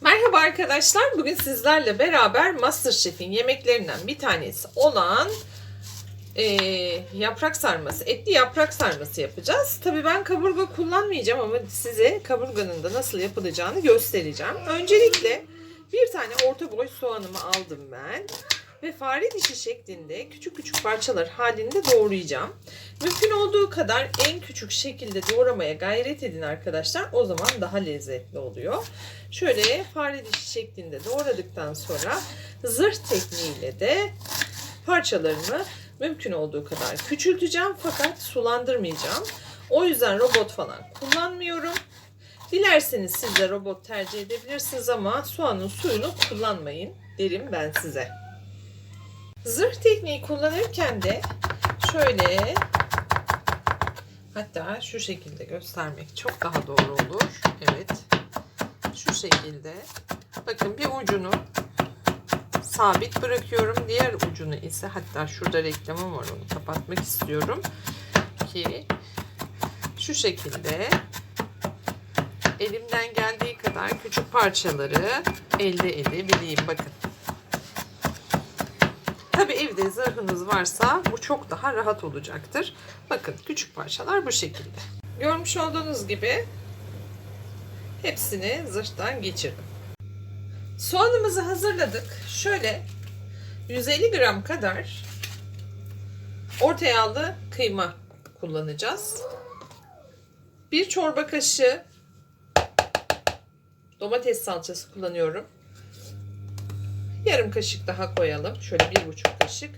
Merhaba arkadaşlar. Bugün sizlerle beraber Masterchef'in yemeklerinden bir tanesi olan eee, yaprak sarması, etli yaprak sarması yapacağız. Tabii ben kaburga kullanmayacağım ama size kaburganın da nasıl yapılacağını göstereceğim. Öncelikle bir tane orta boy soğanımı aldım ben ve fare dişi şeklinde küçük küçük parçalar halinde doğrayacağım. Mümkün olduğu kadar en küçük şekilde doğramaya gayret edin arkadaşlar. O zaman daha lezzetli oluyor. Şöyle fare dişi şeklinde doğradıktan sonra zırh tekniğiyle de parçalarımı mümkün olduğu kadar küçülteceğim fakat sulandırmayacağım. O yüzden robot falan kullanmıyorum. Dilerseniz siz de robot tercih edebilirsiniz ama soğanın suyunu kullanmayın derim ben size. Zırh tekniği kullanırken de şöyle hatta şu şekilde göstermek çok daha doğru olur. Evet. Şu şekilde. Bakın bir ucunu sabit bırakıyorum. Diğer ucunu ise hatta şurada reklamım var onu kapatmak istiyorum ki şu şekilde elimden geldiği kadar küçük parçaları elde edebileyim. Bakın. Tabi evde zırhınız varsa bu çok daha rahat olacaktır. Bakın küçük parçalar bu şekilde. Görmüş olduğunuz gibi hepsini zırhtan geçirdim. Soğanımızı hazırladık. Şöyle 150 gram kadar orta yağlı kıyma kullanacağız. Bir çorba kaşığı domates salçası kullanıyorum. Yarım kaşık daha koyalım. Şöyle bir buçuk kaşık.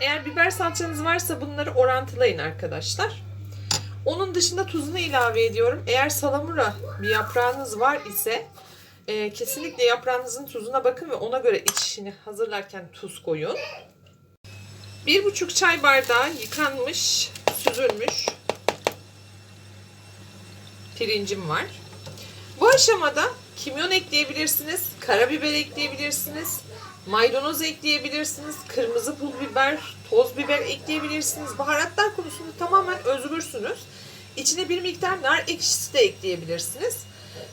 Eğer biber salçanız varsa bunları orantılayın arkadaşlar. Onun dışında tuzunu ilave ediyorum. Eğer salamura bir yaprağınız var ise e, kesinlikle yaprağınızın tuzuna bakın ve ona göre içini hazırlarken tuz koyun. Bir buçuk çay bardağı yıkanmış, süzülmüş pirincim var. Bu aşamada kimyon ekleyebilirsiniz, karabiber ekleyebilirsiniz, maydanoz ekleyebilirsiniz, kırmızı pul biber, toz biber ekleyebilirsiniz. Baharatlar konusunda tamamen özgürsünüz. İçine bir miktar nar ekşisi de ekleyebilirsiniz.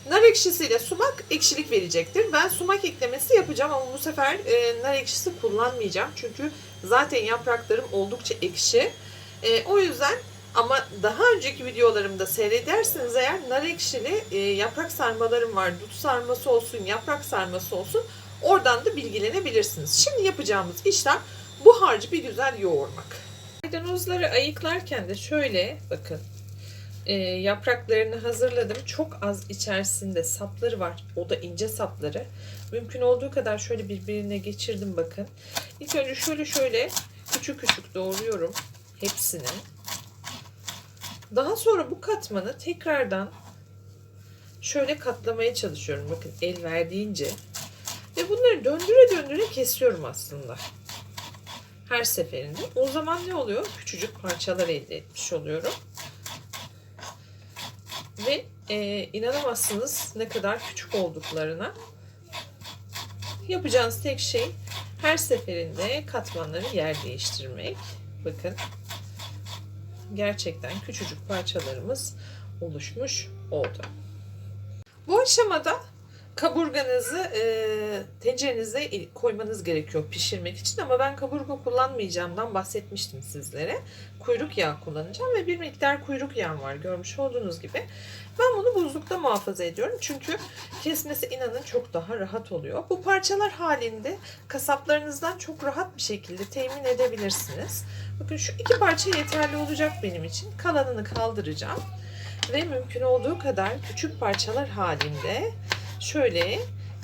Nar ekşisiyle sumak ekşilik verecektir. Ben sumak eklemesi yapacağım ama bu sefer e, nar ekşisi kullanmayacağım. Çünkü zaten yapraklarım oldukça ekşi. E, o yüzden ama daha önceki videolarımda seyrederseniz eğer nar ekşili e, yaprak sarmalarım var. Dut sarması olsun, yaprak sarması olsun. Oradan da bilgilenebilirsiniz. Şimdi yapacağımız işlem bu harcı bir güzel yoğurmak. Maydanozları ayıklarken de şöyle bakın e, yapraklarını hazırladım. Çok az içerisinde sapları var. O da ince sapları. Mümkün olduğu kadar şöyle birbirine geçirdim bakın. İlk önce şöyle şöyle küçük küçük doğruyorum hepsini. Daha sonra bu katmanı tekrardan şöyle katlamaya çalışıyorum. Bakın el verdiğince. Ve bunları döndüre döndüre kesiyorum aslında. Her seferinde. O zaman ne oluyor? Küçücük parçalar elde etmiş oluyorum. Ve e, inanamazsınız ne kadar küçük olduklarına. Yapacağınız tek şey her seferinde katmanları yer değiştirmek. Bakın gerçekten küçücük parçalarımız oluşmuş oldu. Bu aşamada kaburganızı e, tencerenize koymanız gerekiyor pişirmek için ama ben kaburga kullanmayacağımdan bahsetmiştim sizlere. Kuyruk yağı kullanacağım ve bir miktar kuyruk yağım var görmüş olduğunuz gibi. Ben bunu buzlukta muhafaza ediyorum çünkü kesmesi inanın çok daha rahat oluyor. Bu parçalar halinde kasaplarınızdan çok rahat bir şekilde temin edebilirsiniz. Bakın şu iki parça yeterli olacak benim için. Kalanını kaldıracağım ve mümkün olduğu kadar küçük parçalar halinde şöyle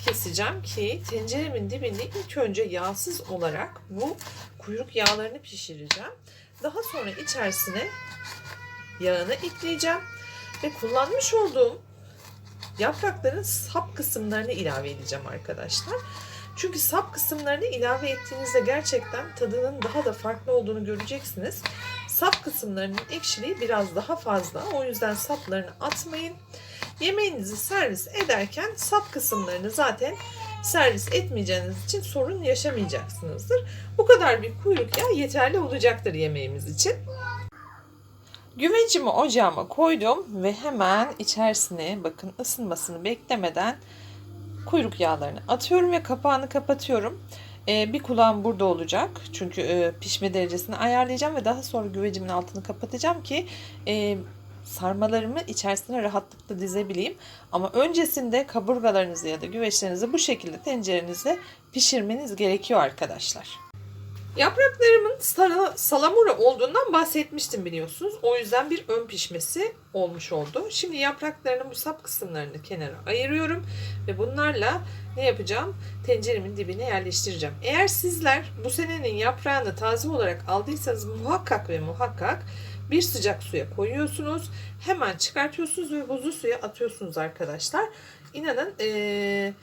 keseceğim ki tenceremin dibinde ilk önce yağsız olarak bu kuyruk yağlarını pişireceğim. Daha sonra içerisine yağını ekleyeceğim ve kullanmış olduğum yaprakların sap kısımlarını ilave edeceğim arkadaşlar. Çünkü sap kısımlarını ilave ettiğinizde gerçekten tadının daha da farklı olduğunu göreceksiniz. Sap kısımlarının ekşiliği biraz daha fazla. O yüzden saplarını atmayın. Yemeğinizi servis ederken sap kısımlarını zaten servis etmeyeceğiniz için sorun yaşamayacaksınızdır. Bu kadar bir kuyruk yağı yeterli olacaktır yemeğimiz için. Güvecimi ocağıma koydum ve hemen içerisine bakın ısınmasını beklemeden kuyruk yağlarını atıyorum ve kapağını kapatıyorum. Ee, bir kulağım burada olacak. Çünkü e, pişme derecesini ayarlayacağım ve daha sonra güvecimin altını kapatacağım ki e, sarmalarımı içerisine rahatlıkla dizebileyim. Ama öncesinde kaburgalarınızı ya da güveçlerinizi bu şekilde tencerenizde pişirmeniz gerekiyor arkadaşlar. Yapraklarımın salamura olduğundan bahsetmiştim biliyorsunuz. O yüzden bir ön pişmesi olmuş oldu. Şimdi yapraklarının bu sap kısımlarını kenara ayırıyorum ve bunlarla ne yapacağım? Tenceremin dibine yerleştireceğim. Eğer sizler bu senenin yaprağını taze olarak aldıysanız muhakkak ve muhakkak bir sıcak suya koyuyorsunuz. Hemen çıkartıyorsunuz ve buzlu suya atıyorsunuz arkadaşlar. İnanın eee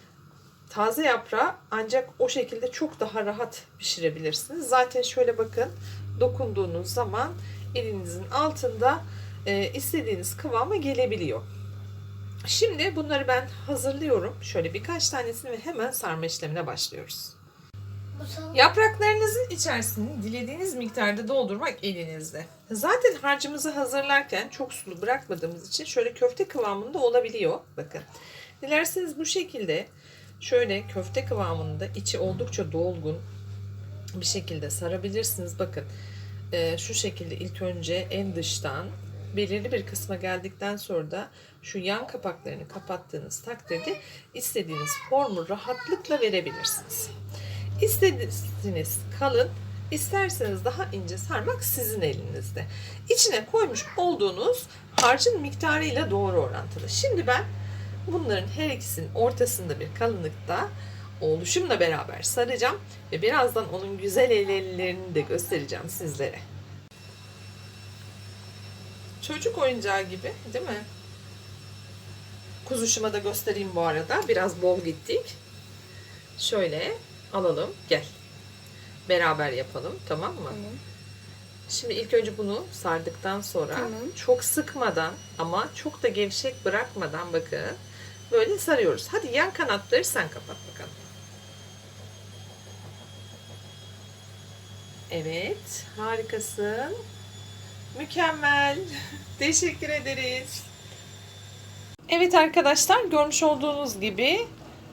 taze yaprağı ancak o şekilde çok daha rahat pişirebilirsiniz. Zaten şöyle bakın dokunduğunuz zaman elinizin altında e, istediğiniz kıvama gelebiliyor. Şimdi bunları ben hazırlıyorum. Şöyle birkaç tanesini ve hemen sarma işlemine başlıyoruz. Yapraklarınızın içerisini dilediğiniz miktarda doldurmak elinizde. Zaten harcımızı hazırlarken çok sulu bırakmadığımız için şöyle köfte kıvamında olabiliyor. Bakın. Dilerseniz bu şekilde şöyle köfte kıvamında içi oldukça dolgun bir şekilde sarabilirsiniz. Bakın e, şu şekilde ilk önce en dıştan belirli bir kısma geldikten sonra da şu yan kapaklarını kapattığınız takdirde istediğiniz formu rahatlıkla verebilirsiniz. İstediğiniz kalın, isterseniz daha ince sarmak sizin elinizde. İçine koymuş olduğunuz harcın miktarıyla doğru orantılı. Şimdi ben bunların her ikisinin ortasında bir kalınlıkta oluşumla beraber saracağım ve birazdan onun güzel ellerini de göstereceğim sizlere. Çocuk oyuncağı gibi değil mi? Kuzuşuma da göstereyim bu arada. Biraz bol gittik. Şöyle alalım. Gel. Beraber yapalım. Tamam mı? Tamam. Şimdi ilk önce bunu sardıktan sonra Tamam. çok sıkmadan ama çok da gevşek bırakmadan bakın böyle sarıyoruz. Hadi yan kanatları sen kapat bakalım. Evet, harikasın. Mükemmel. Teşekkür ederiz. Evet arkadaşlar görmüş olduğunuz gibi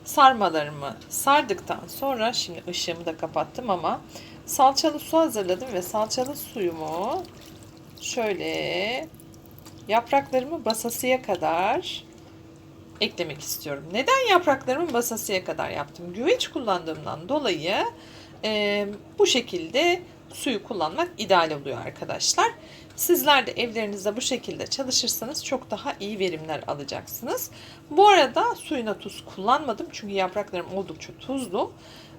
sarmalarımı sardıktan sonra şimdi ışığımı da kapattım ama salçalı su hazırladım ve salçalı suyumu şöyle yapraklarımı basasıya kadar eklemek istiyorum. Neden yapraklarımı basasıya kadar yaptım? Güveç kullandığımdan dolayı e, bu şekilde suyu kullanmak ideal oluyor arkadaşlar. Sizler de evlerinizde bu şekilde çalışırsanız çok daha iyi verimler alacaksınız. Bu arada suyuna tuz kullanmadım çünkü yapraklarım oldukça tuzlu.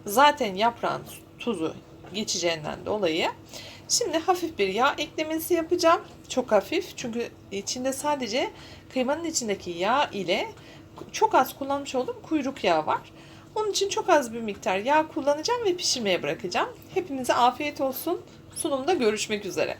Zaten yaprağın tuzu geçeceğinden dolayı. Şimdi hafif bir yağ eklemesi yapacağım. Çok hafif çünkü içinde sadece kıymanın içindeki yağ ile çok az kullanmış olduğum kuyruk yağı var. Onun için çok az bir miktar yağ kullanacağım ve pişirmeye bırakacağım. Hepinize afiyet olsun. Sunumda görüşmek üzere.